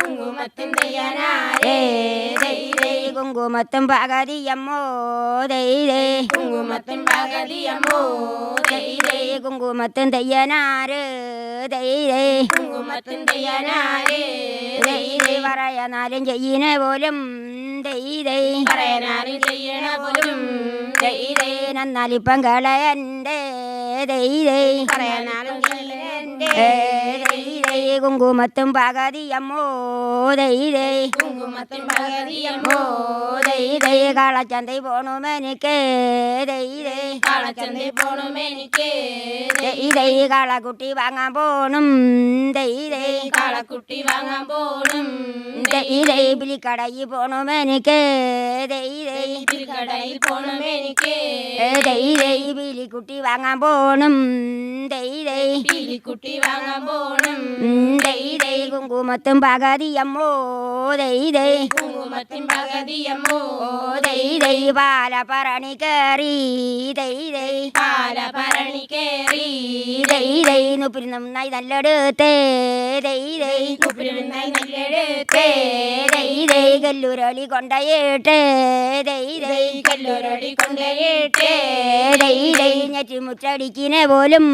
കുങ്കുമത്തും കുങ്കുമത്തും പകതിയമ്മോ ദൈരേ കുങ്കുമത്തും പകതിയമ്മോ ദൈരേ കുങ്കുമത്തും തെയ്യനാര് ദൈരേ കുങ്കുമത്തും തെയ്യാനാരേ ദൈരേ പറയാനാലും ചെയ്യുന്ന പോലും ദൈരേ പറയാനാരും ചെയ്യണ പോലും ദൈരേ നന്നാലിപ്പം കളയന്റെ ദൈരേ പറയാനാലും ദൈരേ കുങ്കുമത്തും പകതിയമ്മോ ദൈ കുങ്കുമത്തും പകതിയമ്മോ ദൈരേ കളച്ചന്തി പോണുമെനിക്ക് ദൈരേ കാളച്ചന്തി പോണും എനിക്ക്. ദൈരേ കളക്കുട്ടി വാങ്ങാൻ പോണും. ദൈരേ കാളക്കുട്ടി വാങ്ങാൻ പോണും. ദൈ പിലിക്കടയിൽ പോണുമെനിക്ക് ദൈരേ കടയിൽ പോണം എനിക്ക്. ദൈരേ ബിലിക്കുട്ടി വാങ്ങാൻ പോണും. ദൈരേ പീലിക്കുട്ടി വാങ്ങാൻ പോണം. ദൈരേ കുങ്കുമത്തും പകതിയമ്മോ ദൈ കുങ്കുമത്തും പകതിയമ്മോ ദൈരേ പാല പറണി കയറി ദൈ പാല ഭരണി കേറി ദൈ നുപ്പിരി നന്നായി നല്ലെടുത്തേ ദൈരേ ഉപ്പിലിടുന്നായി നല്ലെടുത്തേ കല്ലൂരളി കൊണ്ടയേട്ടേ ദൈരേ കല്ലൂരടി കൊണ്ടേട്ടേ ദൈരേ ഞെറ്റി മുറ്റടിക്കിനെ പോലും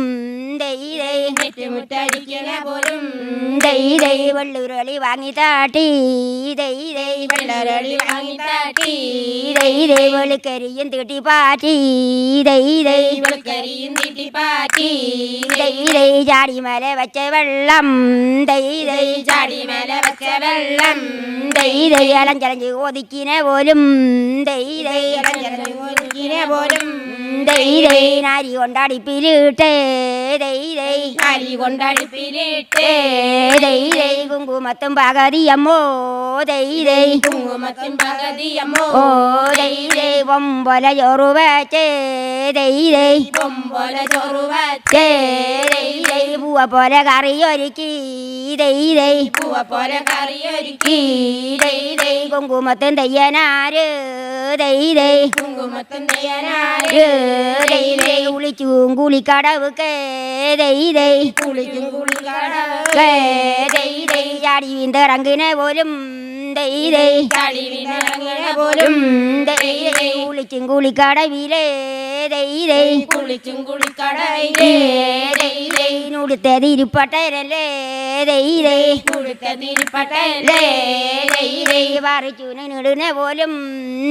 ദൈരേ നെറ്റുമുട്ടടിക്കണ പോലും വെള്ളൂരളി വാങ്ങി താട്ടി താട്ടി ദൈരേ വെളുക്കരിയും തീട്ടി പാറ്റി വെളുക്കരിയും തീട്ടി പാറ്റി ദൈരേ ചാടിമല വെച്ച വെള്ളം ദൈരേ ചാടി മേലെ വെച്ച വെള്ളം. ദൈരേ അലഞ്ചലഞ്ച് ഒതുക്കിനെ പോലും. ദൈരേ ഇലഞ്ഞിനെ പോലും. കൊണ്ടടിപ്പിലിട്ടേ അരി കൊണ്ടടുപ്പിലിട്ട് കുങ്കുമത്തും പകതിയമ്മോ കുങ്കുമത്തിൻ പകതിയമ്മോ ഓ ദൈരേ പൊമ്പല ചോറു വെച്ചേ ദൈരേ പൊമ്പോല ചോറ് വച്ചേ ദൈരേ പൂവ പോലെ കറിയൊരുക്കി ദൈരേ പൂവ പോലെ കറിയൊരുക്കി ദൈരേ കുങ്കുമത്തും തെയ്യനാര് കുങ്കുമത്തും കുളിച്ചും കുളിക്കടവുക്കേ ചാടി വീന്തിറങ്ങിനെ പോലും. കുളിച്ചും കുളിക്കടവിലേ. കുളിച്ചും കുളിക്കടയിലേ ദൈരേ നുടുത്തത് ഇരുപ്പട്ടരല്ലേ പോലും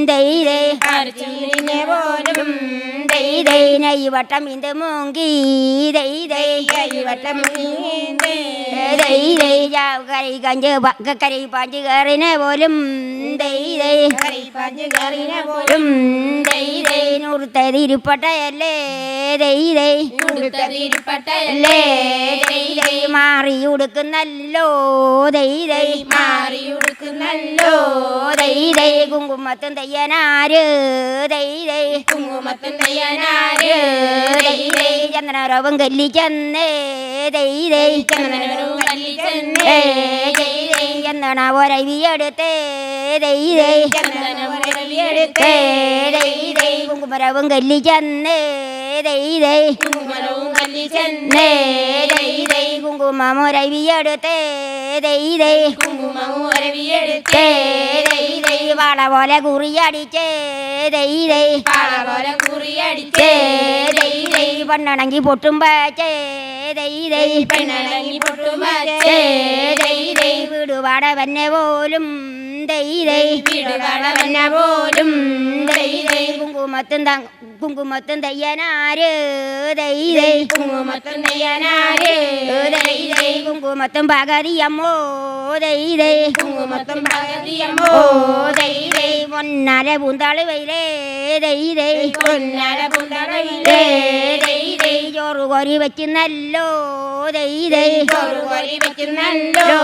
ദൈരേ അരച്ചുനെ പോലും ദൈരേ നെയ് വട്ടം ഇത് മൂങ്കി കരി മാറിയുടുക്കുന്നല്ലോ ദൈ പാഞ്ച് പോലും പോലും മാറി ഉടുക്കുന്നല്ലോ മാറി ഉടുക്കുന്നല്ലോ ദൈതൈ കുങ്കുമത്തും തയ്യനാര്. ദൈതൈ കുങ്കുമത്തും തയ്യനാര്. ദൈതൈ ചന്ദനരവും കല്ലി ദൈതൈ ചന്ദനാരോപം ചന്ദനവും കല്ലി ചെന്നേ. ദൈരേ ചന്ദന ഒരവിയെടുത്തേ ദൈതൈ രവിയെടുത്തേ ദൈരേ കുങ്കുമരവും കല്ലി ദൈതൈ കുങ്കുമരവും കല്ലി ദൈതൈ ദൈരേ കുങ്കുമം ഒരവിയെടുത്തേ ദൈരേ കുങ്കുമവും രവിയെടുത്തേ ദൈരേ വള പോലെ കുറിയടിച്ചേ. പാള പോലെ കുറിയടിച്ചേ. ദൈരേ പെണ്ണണങ്കി പൊട്ടും പച്ചേ. ദൈരേ പെണ്ണടങ്ങി പൊട്ടുമാച്ചേ ദൈരേ വീടുപാട വന്നെ പോലും. കുങ്കുമത്തും കുങ്കുമത്തും തയ്യനാര്. കുങ്കുമത്തും നെയ്യാനാര് ദൈരേ കുങ്കുമത്തും പകതിയമ്മോ. ദൈരേ കുങ്കുമത്തും വൈലേ ദൈരേ പൊന്നാര പുന്തളയിലേ ദൈരേ ചോറ് കോരി വെക്കുന്നല്ലോ ദൈരേ ചോറ് കോരി വെക്കുന്നല്ലോ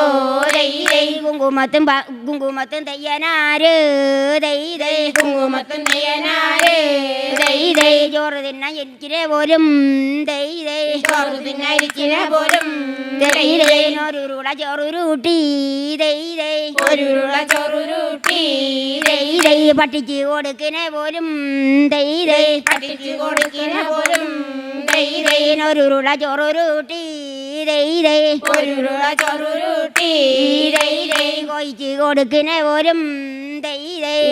ദൈരേ കുങ്കുമത്തും കുങ്കുമത്തും തയ്യനാര് കുങ്കുമത്തും ചോറ് തിന്നാൻ എനിക്കിനെ പോലും ചോറ് എനിക്കിനെ പോലും ഒരുരുള ചോറുരുട്ടി ചോറുരുട്ടി പട്ടിച്ച് കൊടുക്കിനെ പോലും കൊടുക്കിനെ ഒരുരുള ചോറുരുട്ടി ഒരുരുള കൊയ്ച്ച് കൊടുക്കിനെ പോലും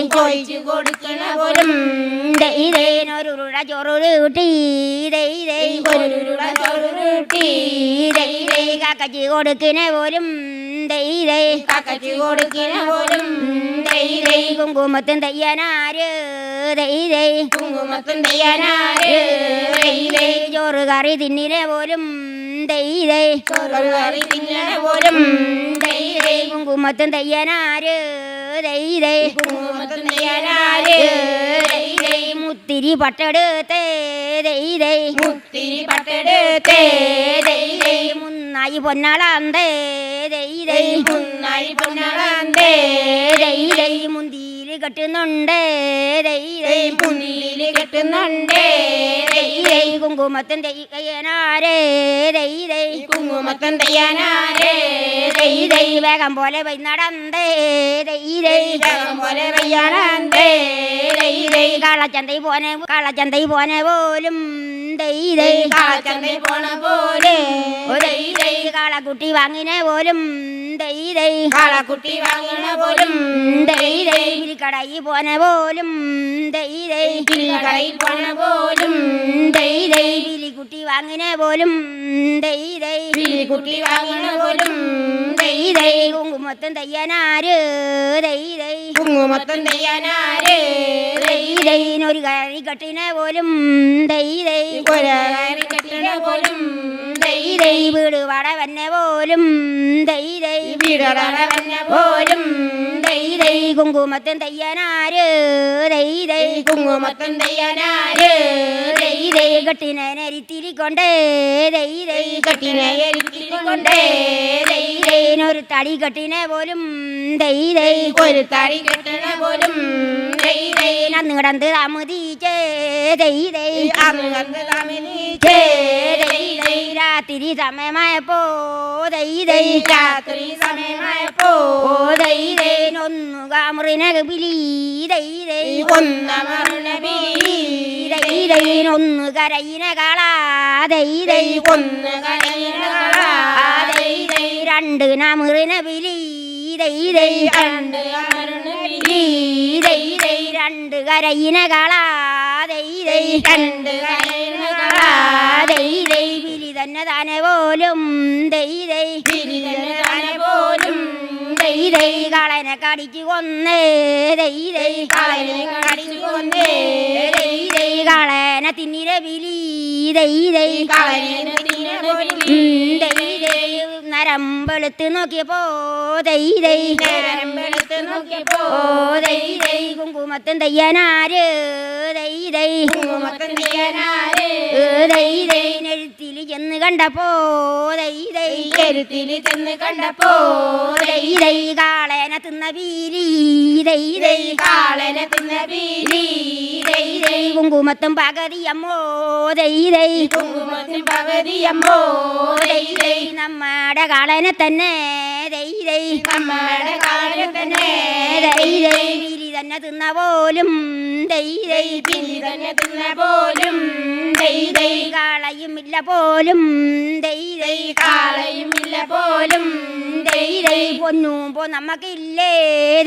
കൊഴിച്ചു കൊടുക്കണ പോലും ചൊറുരു കാക്കച്ച് കക്കച്ചു കൊടുക്കണ കുങ്കുമത്തും തയ്യനാര് കുങ്കുമത്തും തയ്യനാര് ചോറ് കറി തിന്നിനെ പോലും കറി പോലും കുങ്കുമത്തും തയ്യാനാര് മുത്തിരി പട്ടെടുത്തേ മുത്തിരി പട്ടെടുത്തേ മുന്നായി പൊന്നാളാന്തേ മുന്നായി പൊന്നാളാന്തേ മുന്തിരി കെട്ടുന്നുണ്ട് മുന്നിൽ കെട്ടുന്നുണ്ടേ ദൈ ഈ ദൈ കുങ്കുമത്തും തയ്യാനാരേ ദൈ ദൈ കുങ്കുമത്തം ദൈ ദൈ ദൈ. വേഗം പോലെ പോയി നടന്തേ ദൈ ദൈ. പോലെ വയ്യാണന്തേ ദൈ ദൈ. കാളച്ചന്തൈ പോനെ കാളച്ചന്തൈ പോനെ പോലും ദൈ ദൈ. കാളച്ചന്തേ പോണ പോലെ ദൈ ദൈ. കാളക്കുട്ടി വാങ്ങിനെ പോലും കാളക്കുട്ടി വാങ്ങണ പോലും ദൈ ദൈ കടയി പോനെ പോലും കടയിൽ പോണ പോലും കുട്ടി വാങ്ങിനെ പോലും കുട്ടി വാങ്ങണ പോലും ദൈ ദൈ കുങ്കുമത്തും തയ്യാനാര് ദൈ ദൈ. കുങ്കുമത്തം തയ്യനാര് ദൈ ദൈ ദൈനൊരു കറി പോലും ദൈ ദൈ. കെട്ടണ പോലും ദൈ വീട് വടവന്നെ പോലും ദൈ ദൈ. വീടറ വന്ന പോലും ദൈ ദൈ കുങ്കുമത്തും തയ്യാനാര് ദൈ ദൈ കുങ്കുമത്തം തയ്യാനാര് ദൈ ദൈ കെട്ടിനെ നെരിത്തിരിക്കൊണ്ടേ ദൈ ദൈ കെട്ടിനെ എരിക്കൊണ്ടേ ദൈ ദൈനൊരു തടി കെട്ടിനെ പോലും ദൈ ദൈ ഒരു തടി കെട്ടണ പോലും ദൈ ദൈ നന്ന് കിടന്ന് താമതിച്ചേ ദൈ ദൈ അന്ന് ദൈ രാത്രി സമയമായപ്പോ ദൈ ദൈ രാത്രി സമയമായപ്പോ ഓ ദൈ ദൈ ഒന്നു കാമുറിനെ പിലി ദൈ ദൈ കൊന്നമറുണ ദൈ ദൈ ഒന്ന് കരയിനെ കാളാ ദൈ ദൈ കൊന്ന് ദൈ ദൈ രണ്ട് നാമുറിനെ പിലി രണ്ട് പിലി ദൈ ദൈ രണ്ട് കരയിനെ പോലും ദൈ ദൈ തിരിഞ്ഞാനെ പോലും ദൈ ദൈ കടിച്ചു കൊന്നേ ദൈ ദൈ കടിച്ചു കൊന്നേ ദൈ ദൈ കാളനെ തിന്നിരെ പിലി ദൈ ദൈ കളയന തിന്നണ പോലും ദൈ ദൈ നരം വെളുത്ത് നോക്കിയപ്പോ ദൈ ദൈ നേരം വെളുത്ത് നോക്കിയപ്പോ ദൈ ദൈ കുങ്കുമത്തും തയ്യാനാര്? ദൈ ദൈ കുങ്കുമത്തം തയ്യാനാരേ? ദൈ ദൈ നെഴുത്തിൽ ചെന്ന് കണ്ടപ്പോ ദൈ ദൈ കരുത്തിൽ ചെന്ന് കണ്ടപ്പോ ദൈ ദൈ കാളേന തിന്ന പീലി. ദൈ ദൈ കാളനെ തിന്ന പീലി. ദൈ കുങ്കുമത്തും പകതിയമ്മോ ദൈ ദൈ കുങ്കുമത്തും പകതിയമ്മോ ദൈ ദൈ നമ്മുടെ കാളനെ തന്നെ ദൈ ദൈ നമ്മുടെ കാളനെ തന്നെ ദൈ ദൈ പിരി തന്നെ തിന്ന പോലും ദൈ ദൈ പിരി തന്നെ തിന്ന പോലും ദൈ ദൈ കാളയും ഇല്ല പോലും ദൈ ദൈ കാളയും ഇല്ല പോലും ദൈ ദൈ പൊന്നുമ്പോ നമുക്കില്ലേ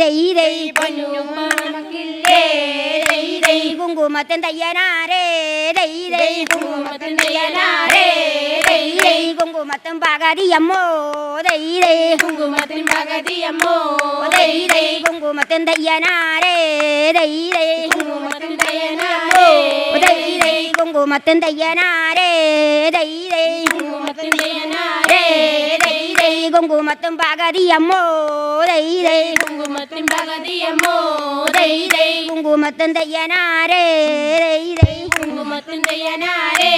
ദൈ ദൈ പൊന്നുമ്പോ നമുക്കില്ലേ കുങ്കുമത്തൻ തയ്യാനാരേ ദൈ ദൈ കുങ്കുമത്തിൽ തയ്യാനാരേ ദൈ. ദൈ കുങ്കുമത്തൻ പകതിയമ്മോ? ദൈ ദൈ. കുങ്കുമത്തിൽ പകുതിയമ്മോ? ദൈ ദൈ കുങ്കുമത്തൻ തയ്യാനാരേ ദൈ. ദൈ. തയ്യാനാരേ ദൈ ദൈ. കുങ്കുമത്തൻ തയ്യാനാരേ ദൈ ദൈ. കുങ്കുമത്തിൽ തയ്യാനാരേ ദൈ. ദൈ കുങ്കുമത്തും പകതിയമ്മോ ദൈ ദൈ കുങ്കുമത്തിൽ പകുതിയമ്മോ ദൈ ദൈ. കുങ്കുമത്തും തയ്യാനാരേ ദൈ ദൈ. കുങ്കുമത്തിൽ തയ്യാനാരേ